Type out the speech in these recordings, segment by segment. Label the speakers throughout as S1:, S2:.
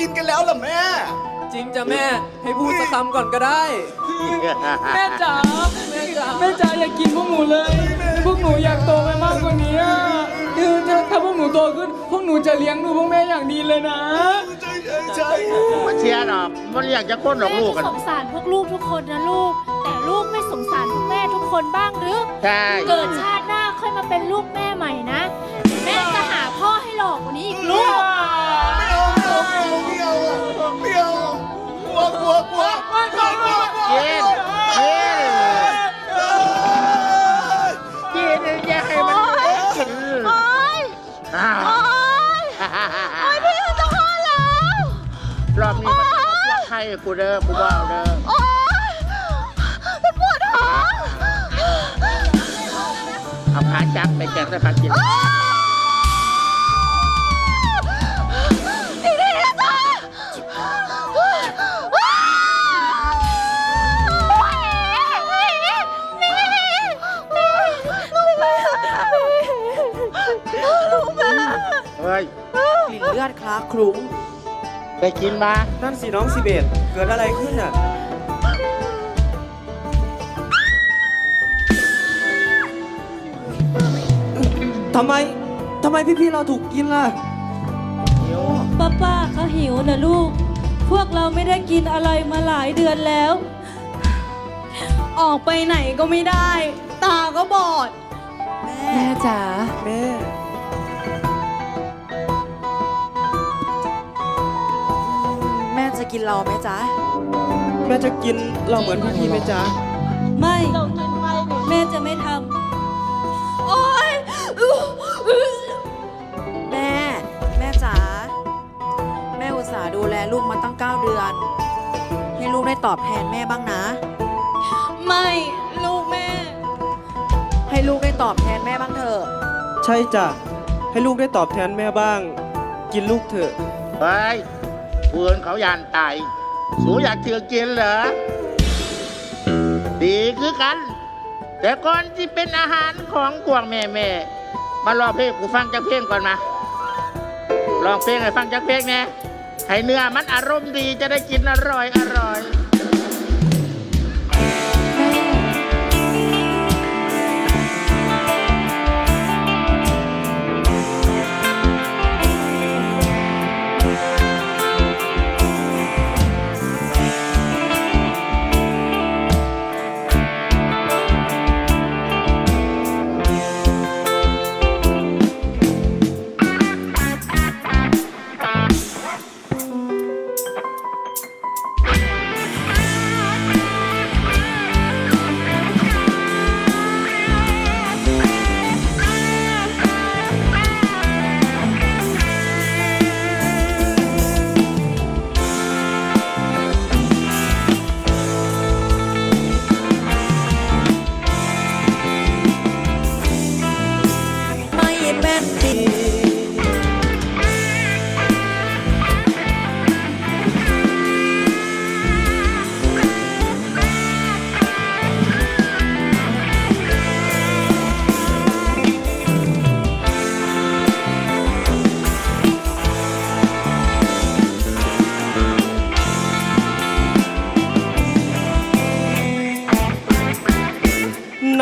S1: กินกันแล้วล่ะแม่
S2: จริงจ้ะแม่ ให้พูดสักคำก่อนก็ได้
S3: แม่จ๋า
S2: แม่จ๋า
S3: แม่จ๋าอย่ากินพวกหนูเลยพวกหนูอยากโตไปมากกว่านี้อะคือถ้าถ้าพวกหนูโตขึ้น พวกหนูจะเลี้ยงดูพวกแม่อย่างดีเลยนะ
S1: ใช่
S4: มาเชียร์หรอกมันอยากจะก้นหรอกลูก
S5: แม่
S4: กัน
S5: สงสารพวกลูกทุกคนนะลูก แต่ลูกไม่สงสารพวกแม่ทุกคนบ้างหรือ
S4: ใช่
S5: เกิดชาติหน้าค่อยมาเป็นลูกแม่ใหม่นะ แม่จะหาพ่อให้หลอกกว่านี้อีกลูก
S1: เอากลัวกลัวกลัวกลัวกลัวกลัว
S4: กินกินกินอย่าให้มันกินอ้าวพี่จะพอแล้วรอบนี้มันต้องมาพวกใครกูเด้อกูว่าเด้อ
S6: โอ๊ยฉันปวดท้อง
S4: เอาพาจักไปแจกได้พักกิน เฮ้ย
S2: กลิ่นเลือดคลาคลุ้ง
S4: ไปกินมา
S2: นั่นสิน้องสิเบตเกิดอะไรขึ้นอะ ทำไม ทำไมพี่ๆเราถูกกินล่ะ
S7: ป้าป้าเขาหิวนะลูก พวกเราไม่ได้กินอะไรมาหลายเดือนแล้ว ออกไปไหนก็ไม่ได้ ตาก็บอด
S3: แม่จ๋า
S2: แม่
S8: จะกินเราไหมจ๊ะ
S2: แม่จะกินเราเหมือนพี่ๆไหมจ๊ะ
S7: ไม่ แม่จะไม่ทำ โอ๊ย
S8: แม่ แม่จ๋า แม่อุตส่าห์ดูแลลูกมาตั้ง 9 เดือน ให้ลูกได้ตอบแทนแม่บ้างนะ
S7: ไม่ ลูกแม่
S8: ให้ลูกได้ตอบแทนแม่บ้างเถอะ
S2: ใช่จ้ะ ให้ลูกได้ตอบแทนแม่บ้าง กินลูกเถอะ
S4: เฮ้ย เพื่อนเขายานตาย สูอยากเถือกินเหรอ ดีคือกัน แต่ก่อนที่เป็นอาหารของพวงแม่แม่มารอเพลงกูฟังจากเพลงก่อนมา ลองเพลงให้ฟังจากเพลงแน่ให้เนื้อมันอารมณ์ดีจะได้กินอร่อยอร่อย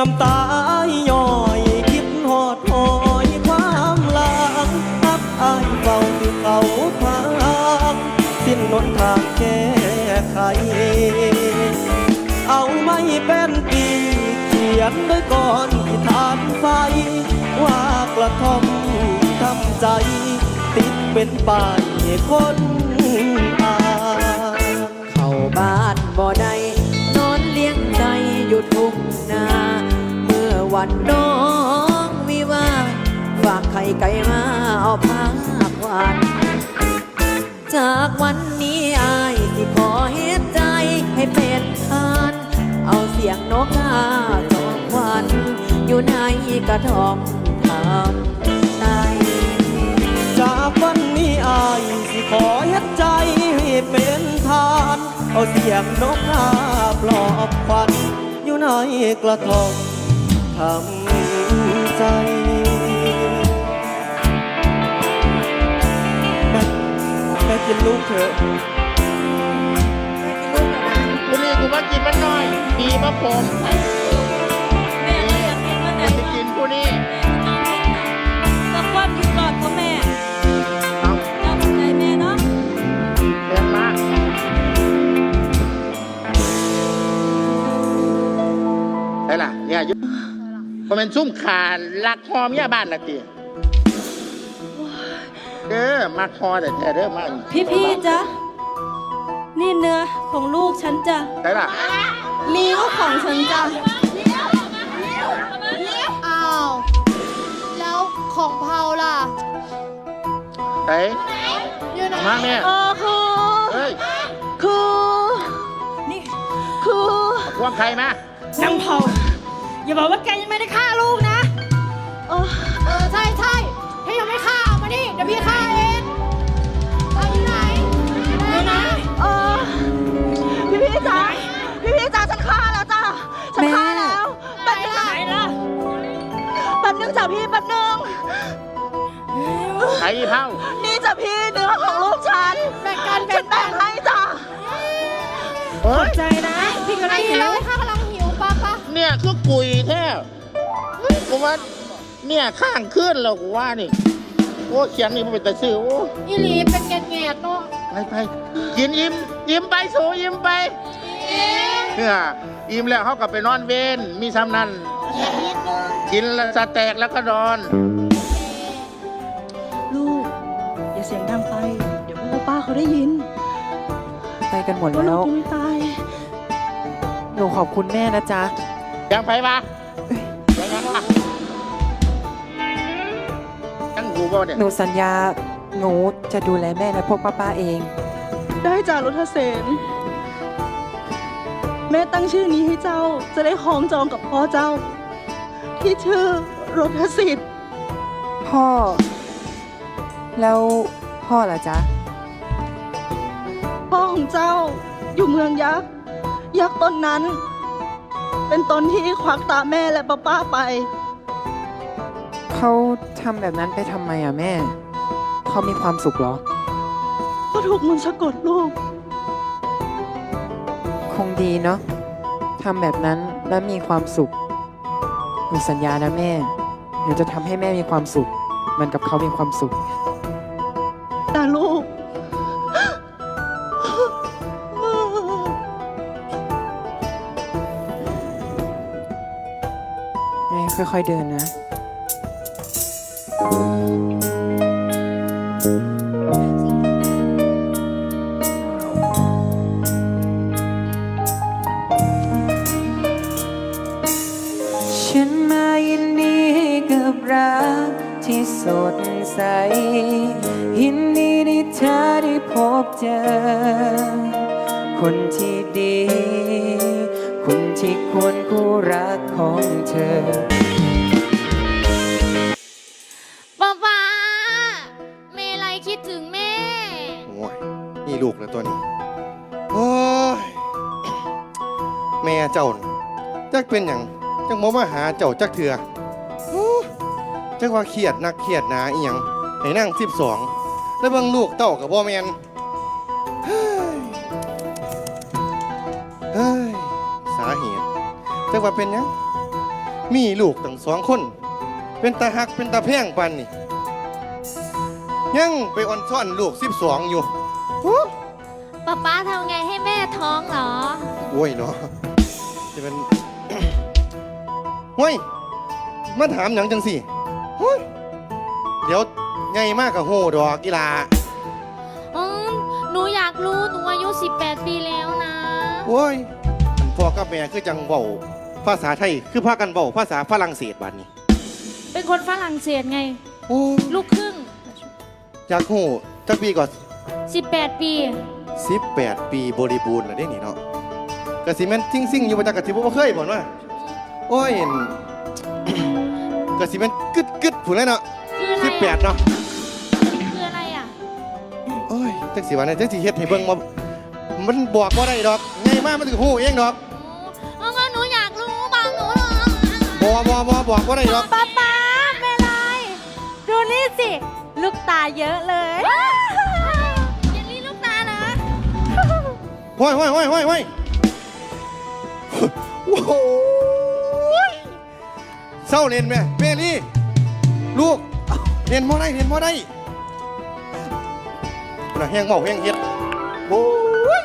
S8: น้ำ
S2: ตาย่อยคิดหอดหอยความหลังพักอายเฝ้าที่เขาพางสิ้นหนทางแก้ไข เอาไม่เป็นปีเขียนด้วยก้อนที่ทานไฟ ว่ากระทอมทำใจ ติดเป็นป้ายคน
S8: วันน้องวิวาฝากไข่ไก่มาเอาผ้าควันจากวันนี้อายสิขอเฮ็ดใจให้เป็นทาน เอาเสียงนกกาสองควันอยู่ในกระทอมทำใจ
S2: จากวันนี้อายสิขอเฮ็ดใจให้เป็นทาน เอาเสียงนกกาปลอบควันอยู่ในกระทอม ทำใจ แม่แม่กินลูกเถอะ
S4: กูนี่กูมากินมันหน่อย มีมะผม
S6: แม่ก็อยากกินวันไหน
S4: จะกินกูนี่
S6: มัน
S4: เป็นซุ่มขาดลักคอเมียบ้านนะตีเด้อมาคอแต่แต่เด้อมา
S6: พี่พี่ๆจ๊ะ นี่เนื้อของลูกฉันจ้ะ
S4: ใช่ล่ะ
S6: นี่ก็ของฉันจ้ะ
S9: อ้าว แล้วของเผาล่ะ
S4: ไหน
S9: อยู่ไหน
S4: มาแม่
S6: เออคือ
S4: เฮ้ย
S6: คือนี่คือ
S4: พวงใครมา
S6: น้ำเผา อย่าบอกว่าแกยังไม่ได้ฆ่าลูกนะ เออ
S9: เออใช่ใช่พี่ยังไม่ฆ่าเอามาดิเดี๋ยวพี่ฆ่าเองเอาอยู่ไหนไหนไหน
S6: เออพี่พี่จ๋าพี่พี่จ๋าฉันฆ่าแล้วจ้ะฉันฆ่าแล้วแป๊บนึงไหนล่ะแป๊บนึงจ้ะพี่แป๊บนึง
S4: ใครเผา
S6: นี่จ้ะพี่เนื้อของลูกฉัน
S9: แบ่งกัน
S6: ฉันแบ่งให้จ้ะ
S4: เฮ้ย
S6: ใจนะพี่ก็
S9: ไอ้
S6: ได้
S9: หิ
S6: หิ
S9: ว
S6: ว
S9: ข้ากำลังหิวปะปะ
S4: เนี่ยคือกุยแท้กูว่าเนี่ยข้างขึ้นแล้วกูว่านี่โอ้เขียนนี่มันเป็นตะซื้อโอ้
S9: อีหลีเป็นแงแงดๆเนาะ
S4: ไปไปกินอิ่มอิ่มไปสูอิ่มไปเนี่ยอิ่มแล้วเขากลับไปนอนเวนมีซ้ำนั่นกินแล้วสแต็กแล้วก็นอน
S6: ลูก อย่าเสียงดังไป เดี๋ยวพ่อป้าเขาได้ยิน
S10: ไปกันหมด
S6: ว่า
S10: แล้
S6: ลู
S10: ว
S6: กยังไม่ตาย
S10: หนูขอบคุณแม่นะจ๊ะ
S4: ยังไปปะยังยังปะยังกูบ่เนี่ย
S10: หนูสัญญา หนูจะดูแลแม่และพวกป้าๆเอง
S6: ได้จ้ารุทเสนแม่ตั้งชื่อนี้ให้เจ้าจะได้คล้องจองกับพ่อเจ้า ที่ชื่อรทสิทธิ์
S10: พ่อ แล้วพ่อล่ะจ๊ะ
S6: พ่อของเจ้าอยู่เมืองยักษ์ยักษ์ตนนั้น เป็นตนที่ควักตาแม่และป้าป้าไป
S10: เขาทำแบบนั้นไปทำไมอะแม่ เขามีความสุขเหรอ
S6: ก็ถูกมนต์สะกดลูก
S10: คงดีเนาะทำแบบนั้นแล้วมีความสุขหนูสัญญานะแม่หนูจะทำให้แม่มีความสุขเหมือนกับเขามีความสุข
S6: แต่ลูก
S10: ค่อยๆเดินนะ ม่เจ้า
S11: น่ะจักเป็นอย่างจักมมาหาเจ้าจักเถื่อฮู้จักว่าเครียดนักเครียดหนาอีหยังให้นั่งสิบสองแล้วเบิ่งลูกเต้ากับบ่แมนเฮ้ยเฮ้ยสาเหตุจักว่าเป็นหยังมีลูกตั้งสองคน เป็นตาหักเป็นตาแพงปันนี่ยังไปอ่อนซ่อนลูกสิบสองอยู่ฮู้
S9: ป๊าป๊าทำไงให้แม่ท้องเหรอ
S11: โว้ยเนาะ จะเป็นเฮ้ยมาถามหยังจังสิเฮ้ยเดี๋ยวไงมากกับโหดอกกีฬา
S9: อืมหนูอยากรู้หนูอายุ 18 ปีแล้วนะ
S11: โอ้ยอันพ่อกับแม่คือจังเบาภาษาไทยคือพากันเบาภาษาฝรั่งเศสบัดนี้
S9: เป็นคนฝรั่งเศสไง
S11: โอ้ย
S9: ลูกครึ่ง
S11: อยากโหจักปีก่อน
S9: 18 ปี
S11: 18 ปีบริบูรณ์แล้วได้นี่เนาะ กะสิแม่นซิ่งซิ่งอยู่ประจักกะสิบ่เคยบ่นว่าโอ้ยกะสิแม่นกึดกึดผู้เลยเนาะ
S9: คืออะไร
S11: 18
S9: อะ
S11: เนาะ
S9: คืออะไรอะ
S11: โอ้ยจักสิว่าเนี่ยจักสิเฮ็ดให้เบิ่งบ่มันบอกบ่ได้ดอกไงมามันสิฮู้เองดอก
S9: อ๋องั้นหนูอยากรู้บางหนู
S11: บ่บ่บ่บอกบ่ได้ดอก
S6: ป้าป้าแม่ลายดูนี่สิ ลูกตาเยอะเลย
S9: เจลลี่ลู
S11: ห้อยห้อยห้อยห้อยห้อย โอ้โหเศร้าเล่นไหมเมลี่ลูกเล่นมอได้เล่นมอได้น่ะแห้งเมาแห้งเฮ็ดโอ้ย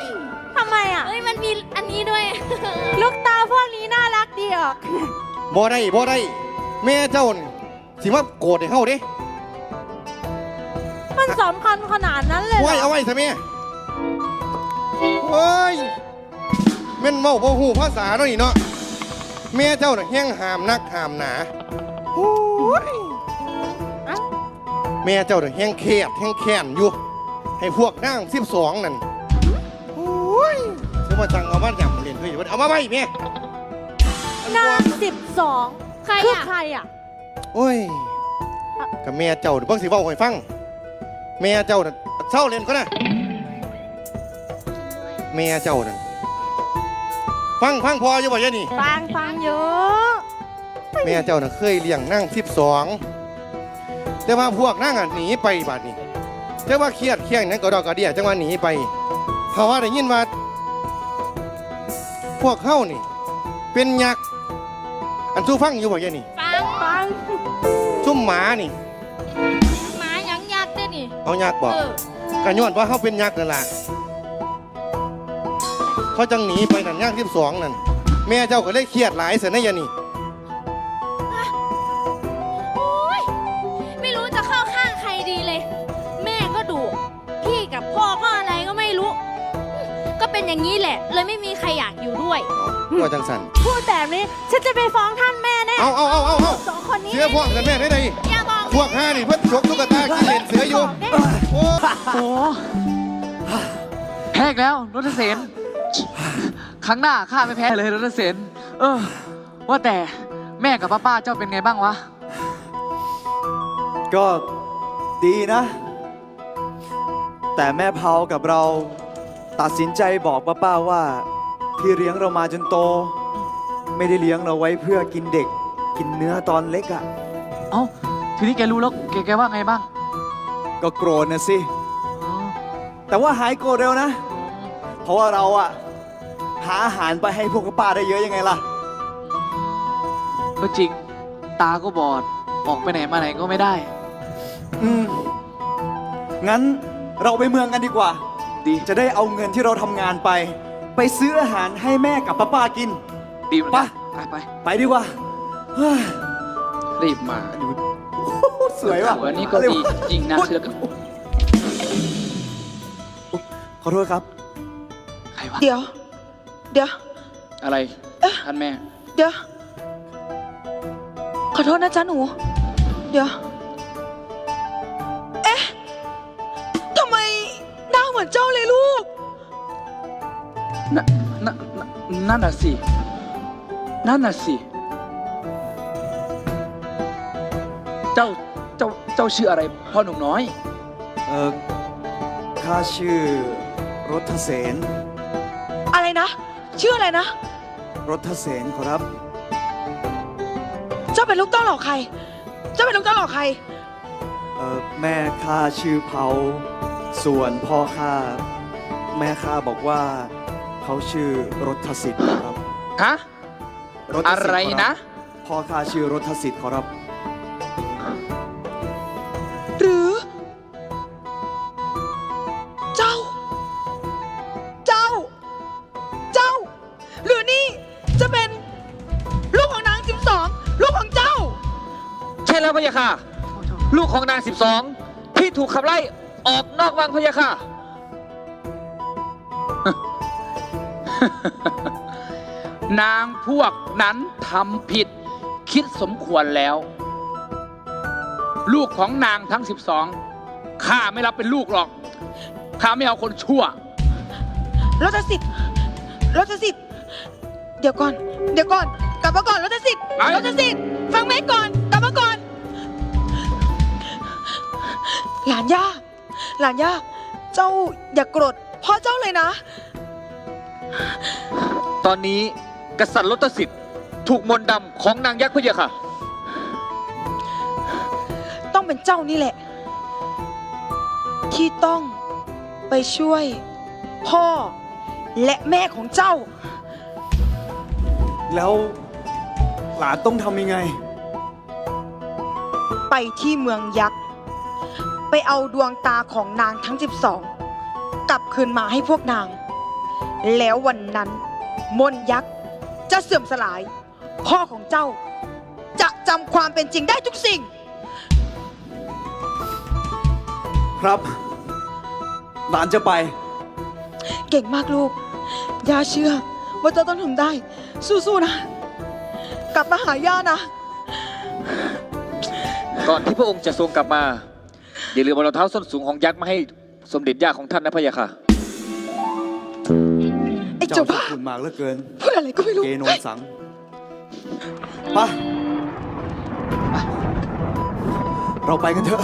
S9: ทำไมอะเฮ้ยมันมีอันนี้ด้วย ลูกตาพวกนี้น่ารักดีออก
S11: บ่ได้บ่ได้แม่เจ้านี่สิมาโกรธให้เฮาเด้
S9: มันสำคัญขนาดนั้นเลยเหร
S11: ไว้
S9: อ
S11: เอาไว้ซะแม่เฮ้ยแม่นเมาบ่ฮู้ภาษาเนาะนี่เนาะแม่เจ้าน่ะแห้งหามนักหามหนาโอ้ยแม่เจ้าน่ะแห้งเครียดแห้งแค้นอยู่ ให้พวกนาง12นั่นโอ้ยสิมาจังเอามาหยำเล่นเฮ้ยเอามาไว้แม่อัน
S9: นา
S11: ว่า
S9: งสิบสองใครอะ ใครอะ
S11: โอ้ยกับแม่เจ้าเดี๋ยวเพิ่งสิเว้าให้ฟัง แม่เจ้าน่ะเศร้าเล่นก็นะแม่เจ้านั่น ฟังฟังพออยู่บ่ยะนี่
S9: ฟังฟังเยอะ
S11: แม่เจ้าน่ะเคยเลี้ยงนั่งสิบสองแต่ว่าพวกนั่งอะหนีไปบาดนี้แต่ว่าเครียดเครียดนั้นก็ดอกกระเดียจังว่าหนีไป เพราะว่าได้ยินว่า พวกเข้านี่ เป็นยักษ์อันสู้ฟังอยู่บ่ยะนี่
S9: ฟังฟัง
S11: ซุ่มหมานี่
S9: หมายังยักษ์ด้วยนี่
S11: เอายักษ์บอก
S9: เออ
S11: กะย้อนว่าเขาเป็นยักษ์นั่นล่ะ เขาจังหนีไปนั่นยักษ์ที่สองนั่นแม่เจ้าก็เลยเครียดหลายเสียนะยะนี่
S9: โอ๊ยไม่รู้จะเข้าข้างใครดีเลย แม่ก็ดุพี่กับพ่อก็อะไรก็ไม่รู้ ก็เป็นอย่างนี้แหละ เลยไม่มีใครอยากอยู่ด้วย
S11: ก็จังสัน
S9: พูดแบบนี้ฉันจะไปฟ้องท่านแม่แน่
S11: เอาเอาเอาเอาเอา
S9: สองคนนี้
S11: เสือพวกกันแม่ได้ไง
S9: อย่าบอก
S11: พวกห้านี่เพิ่นชกตุ๊กตาขี้เล่นเสืออยู่โอ้
S12: โอ้แพ้อีกแล้วรถเสน ครั้งหน้าข้าไม่แพ้เลยรถเสนเออ ว่าแต่แม่กับป้าป้าเจ้าเป็นไงบ้างวะ
S13: ก็ดีนะ แต่แม่เผากับเราตัดสินใจบอกป้าๆว่า พี่เลี้ยงเรามาจนโต ไม่ได้เลี้ยงเราไว้เพื่อกินเด็ก กินเนื้อตอนเล็กอะ่ะ
S12: เอ้า ทีนี้แกรู้แล้วแกแกว่าไงบ้าง
S13: ก็โกรธนะสิ
S12: อ๋อ
S13: แต่ว่าหายโกรธเร็วนะ เพราะว่าเราอะ หาอาหารไปให้พวกป้าได้เยอะยังไงล่ะ
S12: ก็จริง ตาก็บอด ออกไปไหนมาไหนก็ไม่ได้
S13: อืม งั้นเราไปเมืองกันดีกว่า
S12: ดี
S13: จะได้เอาเงินที่เราทำงานไป ไปซื้ออาหารให้แม่กับป้าๆกิน
S12: ดีเหมือนกัน
S13: ไป
S12: ไปไป
S13: ไปดีกว่าเฮ้ย
S12: รีบมาดู
S13: สวยว่ะ
S12: วันนี้ก็ดีจริงนะเชื่อกัน
S13: ขอโทษครับ
S12: ใครวะ
S14: เดี๋ยว เดี๋ยว
S12: อะไร ท่านแม่
S14: เดี๋ยว ขอโทษนะจ๊ะหนู เดี๋ยว เอ๊ะทำไมหน้าเหมือนเจ้าเลยลูก
S12: นนนนั่นน่ะสิ นั่นน่ะสิ เจ้า เจ้า เจ้าชื่ออะไรพ่อหนุ่มน้อย
S13: เออข้าชื่อรถเสน
S14: อะไรนะ ชื่ออะไรนะ
S13: รถเสนขอรับ
S14: เจ้าเป็นลูกเต้าเหล่าใคร เจ้าเป็นลูกเต้าเหล่าใคร
S13: เออแม่ข้าชื่อเผา ส่วนพ่อข้าแม่ข้าบอกว่า เขาชื่อรถสิทธิ์ครับ
S12: ฮะ
S13: รถสิทธิ์
S12: อะไรนะ
S13: ขอรับพ่อข้าชื่อรถสิทธิ์ขอรับ
S12: แล้วพะยะค่ะ ลูกของนางสิบสองที่ถูกขับไล่ออกนอกวังพะยะค่ะ นางพวกนั้นทำผิดคิดสมควรแล้ว ลูกของนางทั้งสิบสองข้าไม่รับเป็นลูกหรอกข้าไม่เอาคนชั่ว
S14: รถสิทธิ์รถสิทธิ์เดี๋ยวก่อน เดี๋ยวก่อน กลับมาก่อนรถสิทธิ์
S12: ไหน
S14: รถสิทธิ์ฟังแม่ก่อน กลับมาก่อน หลานย่า หลานย่า เจ้าอย่ากโกรธพ่อเจ้าเลยนะ
S12: ตอนนี้กษัตริย์ลตสิทธิ์ถูกมนต์ดำของนางยักษ์พะยะค่ะ
S14: ต้องเป็นเจ้านี่แหละ ที่ต้องไปช่วยพ่อและแม่ของเจ้า
S13: แล้วหลานต้องทำยังไง
S14: ไปที่เมืองยักษ์ ไปเอาดวงตาของนางทั้ง 12 กลับคืนมาให้พวกนาง แล้ววันนั้น มนต์ยักษ์จะเสื่อมสลาย พ่อของเจ้า จะจำความเป็นจริงได้ทุกสิ่ง
S13: ครับหลานจะไป
S14: เก่งมากลูก ย่าเชื่อว่าเจ้าต้องทำได้ สู้ๆนะ กลับมาหาย่านะ
S15: ก่อนที่พระองค์จะทรงกลับมา อย่าลืมเอารองเท้าส้นสูงของยักษ์มาให้สมเด็จย่าของท่านนะพะยะค่ะ
S14: ไอ้
S13: เจ้า
S14: เจ้า
S13: ขอบ
S14: บ้า
S13: คุณมากเหลือเกิน
S14: พูดอะไรก็ไม่รู้
S13: เกโนนสังไปไปเราไปกันเถอะ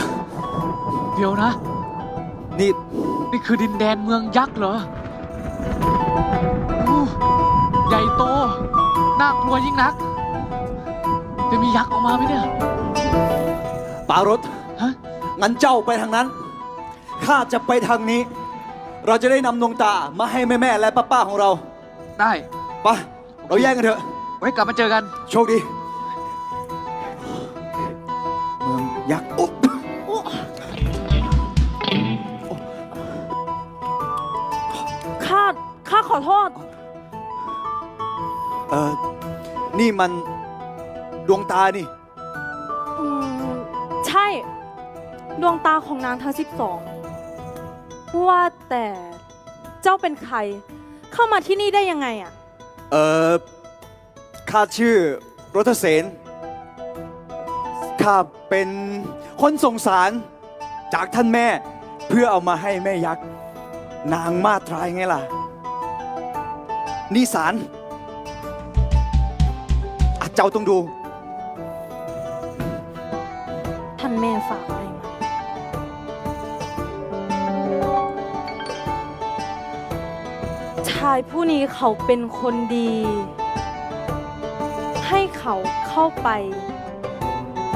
S12: เดี๋ยวนะ
S13: นี่
S12: นี่คือดินแดนเมืองยักษ์เหรอโอ้ใหญ่โต น่ากลัวยิ่งนัก จะมียักษ์ออกมาไหมเนี่ย
S13: ปารถ
S12: ฮะ
S13: งั้นเจ้าไปทางนั้น ข้าจะไปทางนี้ เราจะได้นำดวงตามาให้แม่แม่ๆและป้าป้าๆของเรา
S12: ได้
S13: ไปเราแยกกันเถอะ
S12: ไว้กลับมาเจอกัน
S13: โชคดี เมืองยักษ์อุ๊บ
S16: ข้าข้าขอโทษ
S13: เออนี่มันดวงตานี่
S16: ดวงตาของนางทั้งสิบสองว่าแต่เจ้าเป็นใคร เข้ามาที่นี่ได้ยังไงอะ
S13: เออข้าชื่อรถเสนข้าเป็นคนส่งสารจากท่านแม่เพื่อเอามาให้แม่ยักษ์ นางมาตรายไงล่ะ นี่สารอะเจ้าต้องดู
S16: ท่านแม่ฝากาชายผู้นี้เขาเป็นคนดี ให้เขาเข้าไป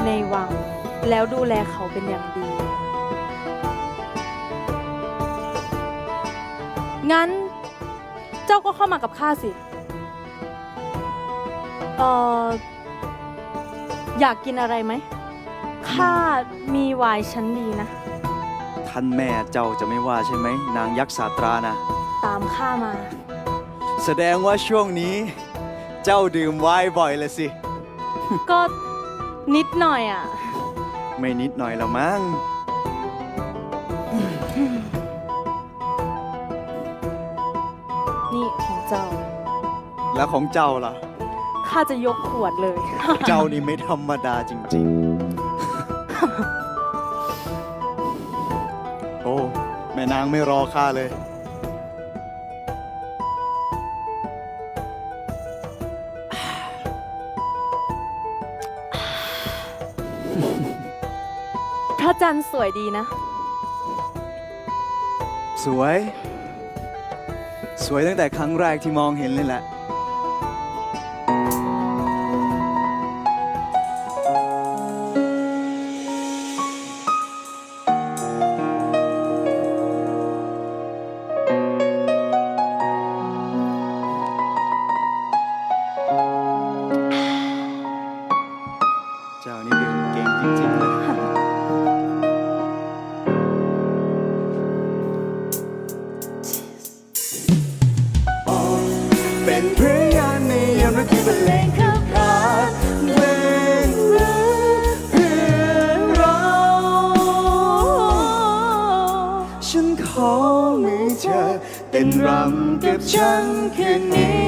S16: ในวัง แล้วดูแลเขาเป็นอย่างดี งั้นเจ้าก็เข้ามากับข้าสิ เอ่อ อยากกินอะไรไหม ข้ามีไวายชั้นดีนะ
S13: ท่านแม่เจ้าจะไม่ว่าใช่ไหม นางยักษ์สาตรานะ
S16: ตามข้ามา
S13: แสดงว่าช่วงนี้ เจ้าดื่มไวน์บ่อยเลยสิ
S16: ก็นิดหน่อยอะ
S13: ไม่นิดหน่อยแล้วมั้ง
S16: นี่ของเจ้า
S13: แล้วของเจ้าล่ะ
S16: ข้าจะยกขวดเลย
S13: เจ้านี่ไม่ธรรมดาจริงๆ นางไม่รอข้าเลย
S16: พระจันทร์สวยดีนะ
S13: สวย สวยตั้งแต่ครั้งแรกที่มองเห็นเลยแหละ เป็นพยานในยามที่บรรเลงขับขาดเพลงรักเพื่อเรา ฉันขอมือเธอเต้นรำกับฉันคืนนี้